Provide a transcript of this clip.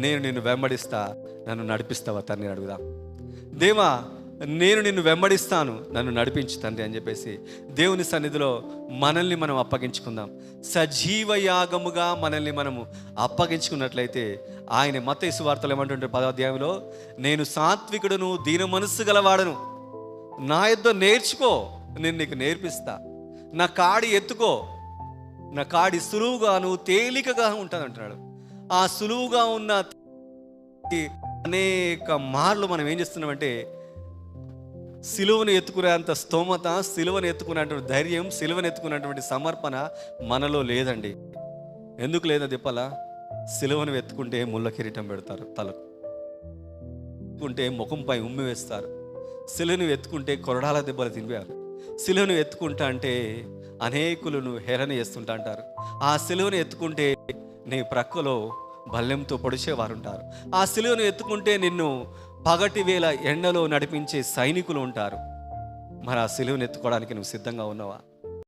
నేను నిన్ను వెంబడిస్తా నన్ను నడిపిస్తావా తండ్రి అడుగుదా అడుగుదాం. దేవా నేను నిన్ను వెంబడిస్తాను నన్ను నడిపించు తండ్రి అని చెప్పేసి దేవుని సన్నిధిలో మనల్ని మనం అప్పగించుకుందాం. సజీవ యాగముగా మనల్ని మనము అప్పగించుకున్నట్లయితే ఆయన మత వార్తలు ఏమంటుంటే పదాధ్యాయంలో నేను సాత్వికుడును దీన మనస్సు గలవాడను. నా యొద్ద నేర్చుకో నేను నీకు నేర్పిస్తా. నా కాడి ఎత్తుకో నా కాడి సులువుగాను తేలికగా ఉంటుంది అంటున్నాడు ఆ సులువుగా ఉన్న అనేక మార్లు మనం ఏం చేస్తున్నామంటే సిలువను ఎత్తుకునేంత స్తోమత సిలువను ఎత్తుకునేటువంటి ధైర్యం సిలువను ఎత్తుకునేటువంటి సమర్పణ మనలో లేదండి. ఎందుకు లేదా చెప్పాలా? సిలువను ఎత్తుకుంటే ముళ్ళ కిరీటం పెడతారు తలకు ఎత్తుకుంటే ముఖంపై ఉమ్మి వేస్తారు. సిలువను ఎత్తుకుంటే కొరడాల దెబ్బలు తినిపారు సిలువను ఎత్తుకుంటా అంటే అనేకులను హేళన చేస్తుంటా అంటారు. ఆ సిలువను ఎత్తుకుంటే నీ ప్రక్కలో బల్లెంతో పొడిచేవారు ఉంటారు ఆ సిలువను ఎత్తుకుంటే నిన్ను పగటి వేళ ఎండలో నడిపించే సైనికులు ఉంటారు. మరి ఆ సిలువను ఎత్తుకోవడానికి నువ్వు సిద్ధంగా ఉన్నావా?